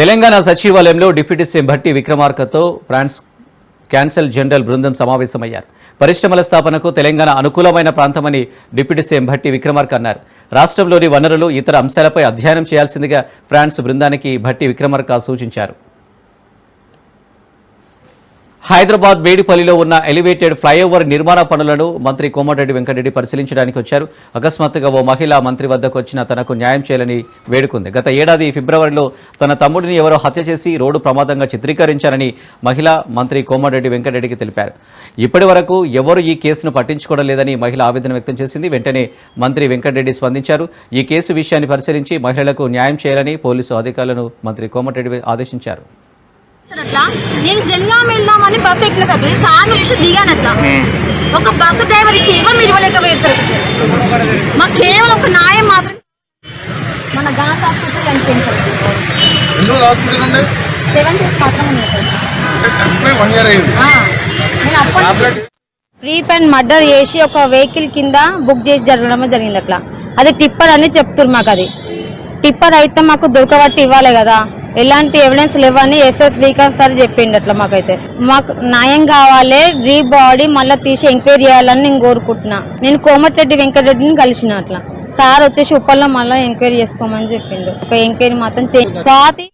తెలంగాణ సచివాలయంలో deputy CM Bhatti విక్రమార్కతో France consul general బృందం సమావేశమయ్యారు. పరిశ్రమల స్థాపనకు తెలంగాణ అనుకూలమైన ప్రాంతమని డిప్యూటీ సీఎం భట్టి విక్రమార్క అన్నారు. రాష్ట్రంలోని వనరులు ఇతర అంశాలపై అధ్యయనం చేయాల్సిందిగా ఫ్రాన్స్ బృందానికి భట్టి విక్రమార్క సూచించారు. హైదరాబాద్ మేడిపల్లిలో ఉన్న ఎలివేటెడ్ ఫ్లైఓవర్ నిర్మాణ పనులను మంత్రి కోమటిరెడ్డి వెంకటరెడ్డి పరిశీలించడానికి వచ్చారు. అకస్మాత్తుగా ఓ మహిళ మంత్రి వద్దకు వచ్చిన తనకు న్యాయం చేయాలని వేడుకుంది. గత ఏడాది ఫిబ్రవరిలో తన తమ్ముడిని ఎవరో హత్య చేసి రోడ్డు ప్రమాదంగా చిత్రీకరించారని మహిళ మంత్రి కోమటిరెడ్డి వెంకటరెడ్డికి తెలిపారు. ఇప్పటి వరకు ఎవరు ఈ కేసును పట్టించుకోవడం లేదని మహిళ ఆవేదన వ్యక్తం చేసింది. వెంటనే మంత్రి వెంకటరెడ్డి స్పందించారు. ఈ కేసు విషయాన్ని పరిశీలించి మహిళలకు న్యాయం చేయాలని పోలీసు అధికారులను మంత్రి కోమటిరెడ్డి ఆదేశించారు. అట్లా నేను జనగాం వెళ్దామని బస్సు ఎక్కిన సార్ సార్ చూసి దిగాను అట్లా ఒక బస్సు డ్రైవర్ ఇచ్చి ఇవ్వ మీరు ఇవ్వలేకపోయారు సార్ మాకు కేవలం ఒక న్యాయం మాత్రం మన Gandhi hospital sir seven days నేను అప్పటి రీప్ అండ్ మర్డర్ చేసి ఒక వెహికల్ కింద బుక్ చేసి జరగడం జరిగింది అట్లా అది టిప్పర్ అని చెప్తున్నారు మాకు అది టిప్పర్ అయితే మాకు దొరకబట్టి ఇవ్వాలి కదా. ఎలాంటి ఎవిడెన్స్ లేవని ఎస్ఎస్ శ్రీకాంత్ సార్ చెప్పిండు అట్లా మాకైతే. మాకు న్యాయం కావాలి రీ బాడీ మళ్ళీ తీసి ఎంక్వైరీ చేయాలని నేను కోరుకుంటున్నా. నేను కోమటిరెడ్డి వెంకటరెడ్డిని కలిసిన అట్లా. సార్ వచ్చేసి ఉప్పల్లో మళ్ళీ ఎంక్వైరీ చేసుకోమని చెప్పిండు. ఒక ఎంక్వైరీ మాత్రం స్వాతి.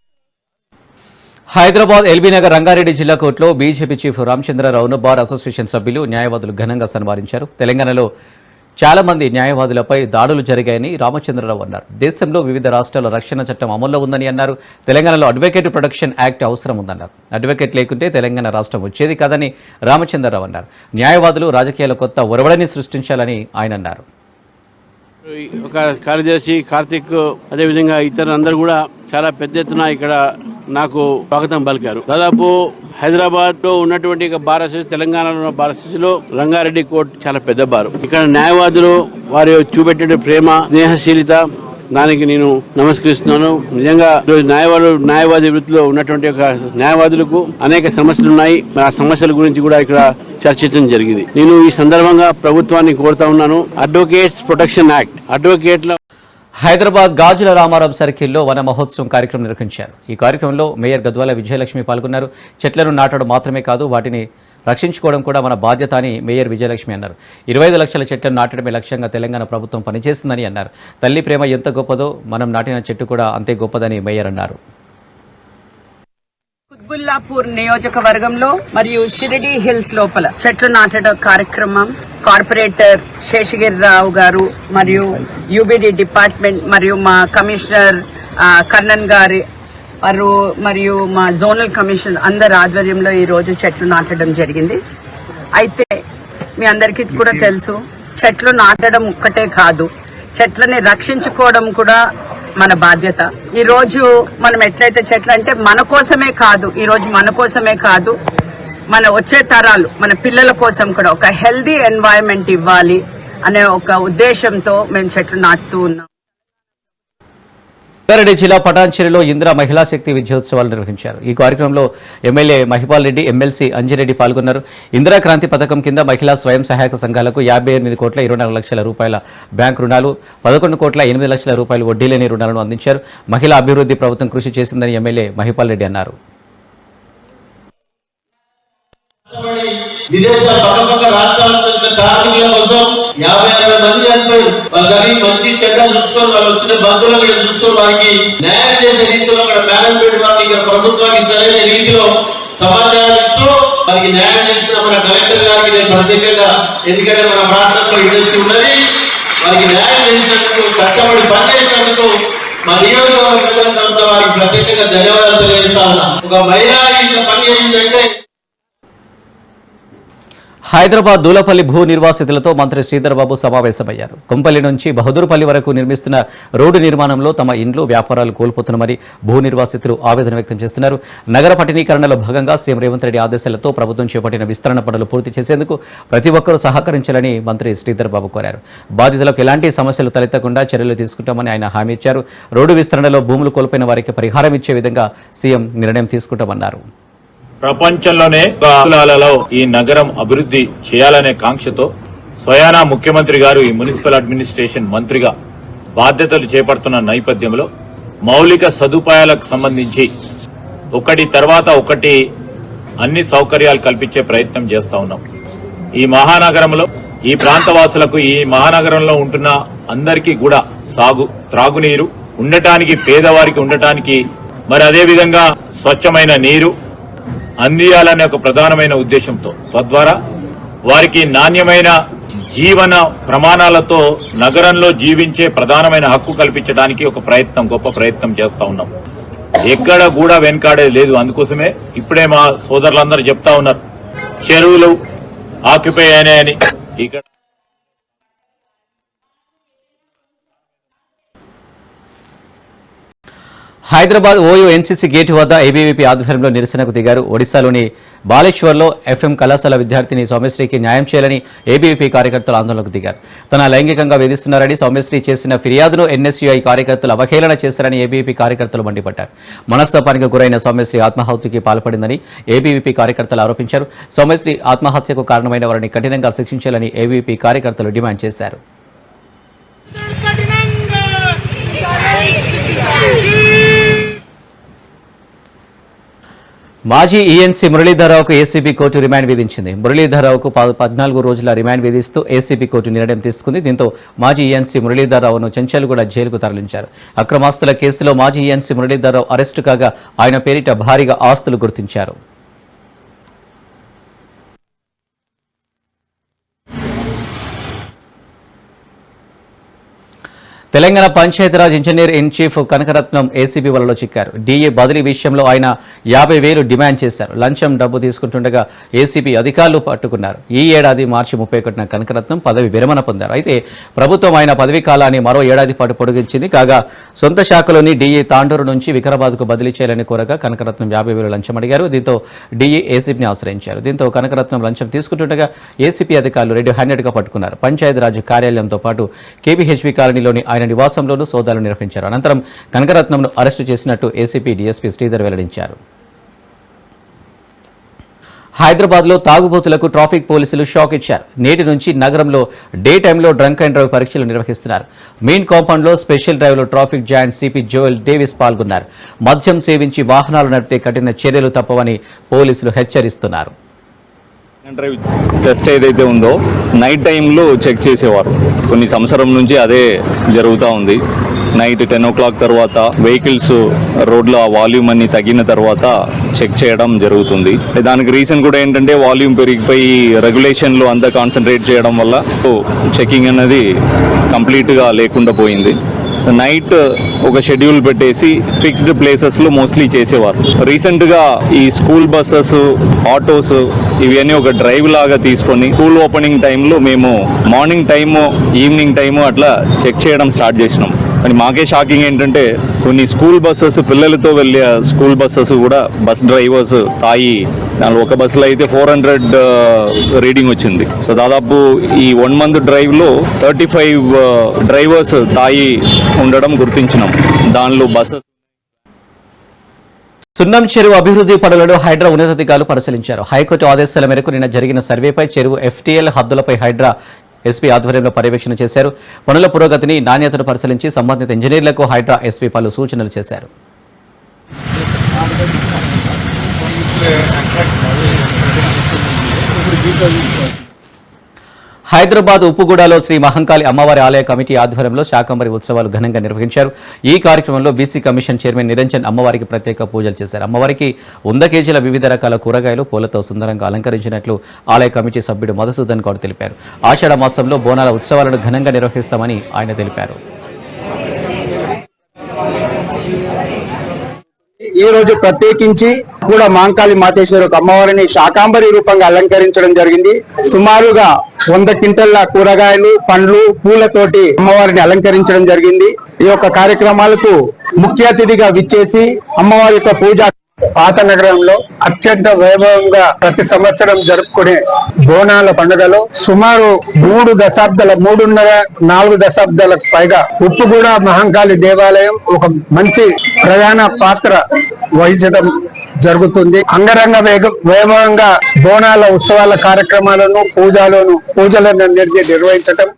హైదరాబాద్ ఎల్బీనగర్ రంగారెడ్డి జిల్లా కోర్టులో బీజేపీ చీఫ్ రామచంద్రరావును బార్ అసోసియేషన్ సభ్యులు న్యాయవాదులు ఘనంగా సన్మానించారు. తెలంగాణలో చాలా మంది న్యాయవాదులపై దాడులు జరిగాయని రామచంద్రరావు అన్నారు. దేశంలో వివిధ రాష్ట్రాల రక్షణ చట్టం అమల్లో ఉందని అన్నారు. తెలంగాణలో అడ్వకేట్ ప్రొటెక్షన్ యాక్ట్ అవసరం ఉందన్నారు. అడ్వకేట్ లేకుంటే తెలంగాణ రాష్ట్రం వచ్చేది కాదని రామచంద్రరావు అన్నారు. న్యాయవాదులు రాజకీయాల కొత్త ఒరవడని సృష్టించాలని ఆయన అన్నారు. ఒక కార్యదర్శి కార్తిక్ అదేవిధంగా ఇతరులందరూ కూడా చాలా పెద్ద ఎత్తున ఇక్కడ నాకు స్వాగతం పలికారు. దాదాపు హైదరాబాద్లో ఉన్నటువంటి ఒక తెలంగాణలో ఉన్న బార్ రంగారెడ్డి కోర్టు చాలా పెద్ద బారు ఇక్కడ న్యాయవాదులు వారి చూపెట్టే ప్రేమ స్నేహశీలిత దానికి నేను నమస్కరిస్తున్నాను. నిజంగా ఈరోజు న్యాయవాదులు న్యాయవాది వృత్తిలో ఉన్నటువంటి ఒక న్యాయవాదులకు అనేక సమస్యలు ఉన్నాయి. ఆ సమస్యల గురించి కూడా ఇక్కడ చర్చించడం జరిగింది. నేను ఈ సందర్భంగా ప్రభుత్వాన్ని కోరుతా ఉన్నాను. అడ్వకేట్స్ ప్రొటెక్షన్ యాక్ట్ అడ్వకేట్ల హైదరాబాద్ గాజుల రామారావు సర్కిల్లో వన మహోత్సవం కార్యక్రమం నిర్వహించారు. ఈ కార్యక్రమంలో మేయర్ గద్వాల విజయలక్ష్మి పాల్గొన్నారు. చెట్లను నాటడం మాత్రమే కాదు వాటిని రక్షించుకోవడం కూడా మన బాధ్యత అని మేయర్ విజయలక్ష్మి అన్నారు. ఇరవై ఐదు లక్షల చెట్లను నాటడమే లక్ష్యంగా తెలంగాణ ప్రభుత్వం పనిచేస్తుందని అన్నారు. తల్లి ప్రేమ ఎంత గొప్పదో మనం నాటిన చెట్టు కూడా అంతే గొప్పదని మేయర్ అన్నారు. కుత్బుల్లాపూర్ నియోజకవర్గంలో మరియు షిరిడి హిల్స్ లోపల చెట్లు నాటడం కార్యక్రమం. కార్పొరేటర్ శేషగిరిరావు గారు మరియు యూబిడి డిపార్ట్మెంట్ మరియు మా కమిషనర్ కర్ణన్ గారి వారు మరియు మా జోనల్ కమిషన్ అందరి ఆధ్వర్యంలో ఈ రోజు చెట్లు నాటడం జరిగింది. అయితే మీ అందరికీ కూడా తెలుసు చెట్లు నాటడం ఒక్కటే కాదు. చెట్లని రక్షించుకోవడం కూడా మన బాధ్యత. ఈ రోజు మనం ఎట్లయితే చెట్లు అంటే మన కోసమే కాదు ఈ రోజు మన కోసమే కాదు మన వచ్చే తరాలు మన పిల్లల కోసం కూడా ఒక హెల్దీ ఎన్వైరన్మెంట్ ఇవ్వాలి అనే ఒక ఉద్దేశంతో మేము చెట్లు నాటుతూ ఉన్నాం. రంగారెడ్డి జిల్లా పటాన్చెరులో ఇందిరా మహిళా శక్తి విజయోత్సవాలు నిర్వహించారు. ఈ కార్యక్రమంలో ఎమ్మెల్యే మహిపాల్ రెడ్డి ఎమ్మెల్సీ అంజిరెడ్డి పాల్గొన్నారు. ఇందిరా క్రాంతి పథకం కింద మహిళా స్వయం సహాయక సంఘాలకు యాభై ఎనిమిది కోట్ల ఇరవై నాలుగు లక్షల రూపాయల బ్యాంక్ రుణాలు పదకొండు కోట్ల ఎనిమిది లక్షల రూపాయలు వడ్డీ లేని రుణాలను అందించారు. మహిళా అభివృద్ధి ప్రభుత్వం కృషి చేసిందని ఎమ్మెల్యే మహిపాల్ రెడ్డి అన్నారు. విదేశాల పక్క పక్క రాష్ట్రాల నుంచి వచ్చిన కార్మికుల కోసం యాభై అరవై మంది చనిపోయారు. వాళ్ళు మంచి చెడ్డ చూసుకొని వాళ్ళు వచ్చిన బంధువులు కూడా చూసుకొని వారికి న్యాయం చేసే రీతిలో అక్కడ మేనేజ్మెంట్ వారికి ఇక్కడ ప్రభుత్వానికి సరైన రీతిలో సమాచారం ఇస్తూ వారికి న్యాయం చేసిన మన కలెక్టర్ గారికి నేను ప్రత్యేకంగా ఎందుకంటే మన ప్రాంతంలో ఇండస్ట్రీ ఉన్నది వారికి న్యాయం చేసినందుకు కష్టపడి పనిచేసినందుకు మా నియోజకవర్గ ప్రజల తరఫున వారికి ప్రత్యేకంగా ధన్యవాదాలు తెలియజేస్తా ఉన్నా. ఒక మహిళ ఇంత పని ఏంటంటే హైదరాబాద్ దూలపల్లి భూ నిర్వాసితులతో మంత్రి శ్రీధర్బాబు సమావేశమయ్యారు. కొంపల్లి నుంచి బహదూర్పల్లి వరకు నిర్మిస్తున్న రోడ్డు నిర్మాణంలో తమ ఇండ్లు వ్యాపారాలు కోల్పోతున్నామని భూ నిర్వాసితులు ఆవేదన వ్యక్తం చేస్తున్నారు. నగర పట్టణీకరణలో భాగంగా సీఎం రేవంత్ రెడ్డి ఆదేశాలతో ప్రభుత్వం చేపట్టిన విస్తరణ పనులు పూర్తి చేసేందుకు ప్రతి ఒక్కరూ సహకరించాలని మంత్రి శ్రీధర్బాబు కోరారు. బాధితులకు ఎలాంటి సమస్యలు తలెత్తకుండా చర్యలు తీసుకుంటామని ఆయన హామీ ఇచ్చారు. రోడ్డు విస్తరణలో భూములు కోల్పోయిన వారికి పరిహారం ఇచ్చే విధంగా సీఎం నిర్ణయం తీసుకుంటామన్నారు. ప్రపంచంలోనే కులాలలో ఈ నగరం అభివృద్ధి చేయాలనే కాంక్షతో స్వయానా ముఖ్యమంత్రి గారు ఈ మున్సిపల్ అడ్మినిస్ట్రేషన్ మంత్రిగా బాధ్యతలు చేపడుతున్న నేపథ్యంలో మౌలిక సదుపాయాలకు సంబంధించి ఒకటి తర్వాత ఒకటి అన్ని సౌకర్యాలు కల్పించే ప్రయత్నం చేస్తా ఉన్నాం. ఈ మహానగరంలో ఈ ప్రాంతవాసులకు ఈ మహానగరంలో ఉంటున్న అందరికీ కూడా సాగు త్రాగునీరు ఉండటానికి పేదవారికి ఉండటానికి మరి అదేవిధంగా స్వచ్ఛమైన నీరు అందియాలనే ఒక ప్రధానమైన ఉద్దేశంతో తద్వారా వారికి నాణ్యమైన జీవన ప్రమాణాలతో నగరంలో జీవించే ప్రధానమైన హక్కు కల్పించడానికి ఒక ప్రయత్నం గొప్ప ప్రయత్నం చేస్తా ఉన్నాం. ఎక్కడ కూడా వెనుకాడే లేదు. అందుకోసమే ఇప్పుడే మా సోదరులందరూ చెప్తా ఉన్నారు. చెరువులు ఆక్యుపై అయినాయని. ఇక్కడ హైదరాబాద్ ఓయూ ఎన్సీసీ గేటు వద్ద ఏబీవీపీ ఆధ్వర్యంలో నిరసనకు దిగారు. ఒడిశాలోని బాలేశ్వర్లో ఎఫ్ఎం కళాశాల విద్యార్థిని సౌమ్యశ్రీకి న్యాయం చేయాలని ఏబీవీపీ కార్యకర్తలు ఆందోళనకు దిగారు. తన లైంగికంగా వేధిస్తున్నారని సౌమ్యశ్రీ చేసిన ఫిర్యాదును ఎన్ఎస్యుఐ కార్యకర్తలు అవహేళన చేశారని ఏబీవీపీ కార్యకర్తలు మండిపడ్డారు. మనస్తాపానికి గురైన సౌమ్యశ్రీ ఆత్మహత్యకి పాల్పడిందని ఏబీవీపీ కార్యకర్తలు ఆరోపించారు. సౌమ్యశ్రీ ఆత్మహత్యకు కారణమైన వారిని కఠినంగా శిక్షించాలని ఏబీవీపీ కార్యకర్తలు డిమాండ్ చేశారు. మాజీ ఈఎన్సీ మురళీధరరావుకు ఏసీబీ కోర్టు రిమాండ్ విధించింది. మురళీధరరావుకు పద్నాలుగు రోజుల రిమాండ్ విధిస్తూ ఏసీబీ కోర్టు నిర్ణయం తీసుకుంది. దీంతో మాజీ ఈఎన్సీ మురళీధరరావును చెంచల్గూడ జైలుకు తరలించారు. అక్రమాస్తుల కేసులో మాజీ ఈఎన్సీ మురళీధరరావు అరెస్టు కాగా ఆయన పేరిట భారీగా ఆస్తులు గుర్తించారు. Telangana Panchayat Raj engineer in chief Kanakaratnam ACB వలలో చిక్కారు. డీఏ బదిలీ విషయంలో ఆయన యాభై వేలు డిమాండ్ చేశారు. లంచం డబ్బు తీసుకుంటుండగా ఏసీబీ అధికారులు పట్టుకున్నారు. ఈ ఏడాది మార్చి ముప్పై ఒకటిన కనకరత్నం పదవి విరమణ పొందారు. అయితే ప్రభుత్వం ఆయన పదవీ కాలాన్ని మరో ఏడాది పాటు పొడిగించింది. కాగా సొంత శాఖలోని డీఏ తాండూరు నుంచి వికారాబాద్కు బదిలీ చేయాలని కోరగా కనకరత్నం యాభై వేలు లంచం అడిగారు. దీంతో డీఏ ఏసీబీని ఆశ్రయించారు. దీంతో కనకరత్నం లంచం తీసుకుంటుండగా ఏసీపీ అధికారులు రెడ్ హ్యాండెడ్గా పట్టుకున్నారు. పంచాయతీరాజ్ కార్యాలయంతో పాటు కేబీహెచ్బీ కాలనీలోని ఆయన నివాసంలోనూ సోదాలు నిర్వహించారు. అనంతరం కనకరత్నంను అరెస్టు చేసినట్టు ఏసీపీ డీఎస్పీ శ్రీధర్ వెల్లడించారు. హైదరాబాద్లో తాగుబోతులకు ట్రాఫిక్ పోలీసులు షాక్ ఇచ్చారు. నేటి నుంచి నగరంలో డే టైంలో డ్రంక్ అండ్ డ్రైవ్ పరీక్షలు నిర్వహిస్తున్నారు. మెయిన్ కాంపౌండ్లో స్పెషల్ డ్రైవ్లో traffic joint CP Joel Davis పాల్గొన్నారు. మద్యం సేవించి వాహనాలు నడిపితే కఠిన చర్యలు తప్పవని పోలీసులు హెచ్చరిస్తున్నారు. డ్రైవ్ టెస్ట్ ఏదైతే ఉందో నైట్ టైంలో చెక్ చేసేవారు. కొన్ని సంవత్సరం నుంచి అదే జరుగుతూ ఉంది. నైట్ టెన్ ఓ క్లాక్ తర్వాత వెహికల్స్ రోడ్లో ఆ వాల్యూమ్ అన్ని తగ్గిన తర్వాత చెక్ చేయడం జరుగుతుంది. దానికి రీజన్ కూడా ఏంటంటే వాల్యూమ్ పెరిగిపోయి రెగ్యులేషన్లు అంతా కాన్సన్ట్రేట్ చేయడం వల్ల చెకింగ్ అనేది కంప్లీట్గా లేకుండా పోయింది. నైట్ ఒక షెడ్యూల్ పెట్టేసి ఫిక్స్డ్ ప్లేసెస్లో మోస్ట్లీ చేసేవారు. రీసెంట్గా ఈ స్కూల్ బస్సెస్ ఆటోస్ ఇవన్నీ ఒక డ్రైవ్ లాగా తీసుకొని స్కూల్ ఓపెనింగ్ టైంలో మేము మార్నింగ్ టైము ఈవినింగ్ టైము అట్లా చెక్ చేయడం స్టార్ట్ చేసినాం. కానీ మాకే షాకింగ్ ఏంటంటే కొన్ని స్కూల్ బస్సెస్ పిల్లలతో వెళ్ళే స్కూల్ బస్సెస్ కూడా బస్ డ్రైవర్స్ తాయి దానిలో ఒక బస్సులో అయితే ఫోర్ హండ్రెడ్ రీడింగ్ వచ్చింది. సో దాదాపు ఈ వన్ మంత్ డ్రైవ్లో థర్టీ ఫైవ్ డ్రైవర్స్ తాయి ఉండడం గుర్తించినాం. దానిలో బస్సు సున్నం చెరువు అభివృద్ధి పనులను హైడ్రా ఉన్నతాధికారులు పరిశీలించారు. హైకోర్టు ఆదేశాల మేరకు నిన్న జరిగిన సర్వేపై చెరువు ఎఫ్టీఎల్ హద్దులపై హైడ్రా ఎస్పీ ఆధ్వర్యంలో పర్యవేక్షణ చేశారు. పనుల పురోగతిని నాణ్యతను పరిశీలించి సంబంధిత ఇంజనీర్లకు హైడ్రా ఎస్పీ పలు సూచనలు చేశారు. హైదరాబాద్ ఉప్పుగూడలో శ్రీ మహంకాళి అమ్మవారి ఆలయ కమిటీ ఆధ్వర్యంలో శాకంబరి ఉత్సవాలు ఘనంగా నిర్వహించారు. ఈ కార్యక్రమంలో బీసీ కమిషన్ చైర్మన్ నిరంజన్ అమ్మవారికి ప్రత్యేక పూజలు చేశారు. అమ్మవారికి వంద కేజీల వివిధ రకాల కూరగాయలు పూలతో సుందరంగా అలంకరించినట్లు ఆలయ కమిటీ సభ్యుడు మధుసూదన్ గౌడ్ తెలిపారు. ఆషాఢ మాసంలో బోనాల ఉత్సవాలను ఘనంగా నిర్వహిస్తామని ఆయన తెలిపారు. ఈ రోజు ప్రత్యేకించి కూడా మాంకాళి మాతేశ్వర అమ్మవారిని శాకాంబరి రూపంగా అలంకరించడం జరిగింది. సుమారుగా వంద క్వింటల్ల కూరగాయలు పండ్లు పూలతోటి అమ్మవారిని అలంకరించడం జరిగింది. ఈ యొక్క కార్యక్రమాలకు ముఖ్య అతిథిగా విచ్చేసి అమ్మవారి యొక్క పూజ పాత నగరంలో అత్యంత వైభవంగా ప్రతి సంవత్సరం జరుపుకునే బోనాల పండుగలో సుమారు మూడు దశాబ్దాల మూడున్నర నాలుగు దశాబ్దాలకు పైగా ఉప్పుగూడ మహంకాళి దేవాలయం ఒక మంచి ప్రధాన పాత్ర వహించడం జరుగుతుంది. అంగరంగ వైభవంగా బోనాల ఉత్సవాల కార్యక్రమాలను పూజలను పూజలను నిర్వహించడం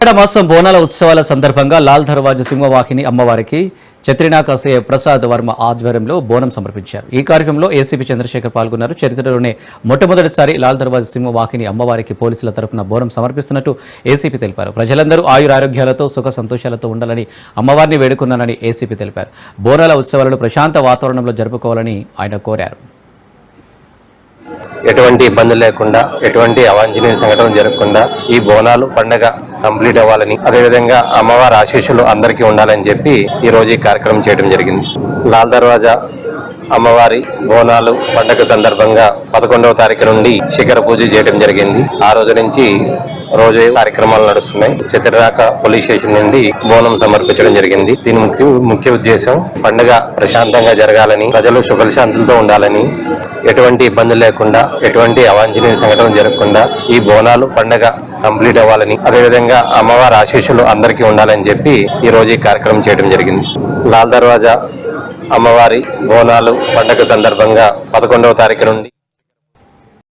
మాసం బోనాల ఉత్సవాల సందర్భంగా లాల్ దర్వాజ సింహవాహిని అమ్మవారికి చత్రినాకసే ప్రసాద్ వర్మ ఆధ్వర్యంలో బోనం సమర్పించారు. ఈ కార్యక్రమంలో ఏసీపీ చంద్రశేఖర్ పాల్గొన్నారు. చరిత్రలోనే మొట్టమొదటిసారి లాల్ దర్వాజ సింహవాహిని అమ్మవారికి పోలీసుల తరపున బోనం సమర్పిస్తున్నట్టు ఏసీపీ తెలిపారు. ప్రజలందరూ ఆయురారోగ్యాలతో సుఖ సంతోషాలతో ఉండాలని అమ్మవారిని వేడుకున్నానని ఏసీపీ తెలిపారు. బోనాల ఉత్సవాలను ప్రశాంత వాతావరణంలో జరుపుకోవాలని ఆయన కోరారు. ఎటువంటి ఇబ్బంది లేకుండా ఎటువంటి అవాంఛనీయ సంఘటన జరగకుండా ఈ బోనాలు పండగ కంప్లీట్ అవ్వాలని అదేవిధంగా అమ్మవారి ఆశీస్సులు అందరికీ ఉండాలని చెప్పి ఈ రోజు ఈ కార్యక్రమం చేయడం జరిగింది. లాల్ దర్వాజా అమ్మవారి బోనాలు పండగ సందర్భంగా పదకొండవ తారీఖు నుండి శిఖర పూజ చేయడం జరిగింది. ఆ రోజు నుంచి రోజు కార్యక్రమాలు నడుస్తున్నాయి? చిత్రరాక పోలీస్ స్టేషన్ నుండి బోనం సమర్పించడం జరిగింది. దీని ముఖ్య ముఖ్య ఉద్దేశం పండుగ ప్రశాంతంగా జరగాలని ప్రజలు సుఖశాంతులతో ఉండాలని ఎటువంటి ఇబ్బంది లేకుండా ఎటువంటి అవాంఛనీయ సంఘటన జరగకుండా ఈ బోనాలు పండగ కంప్లీట్ అవ్వాలని అదేవిధంగా అమ్మవారి ఆశీస్సులు అందరికీ ఉండాలని చెప్పి ఈ రోజు ఈ కార్యక్రమం చేయడం జరిగింది. లాల్ దర్వాజా అమ్మవారి బోనాలు పండగ సందర్భంగా పదకొండవ తారీఖు నుండి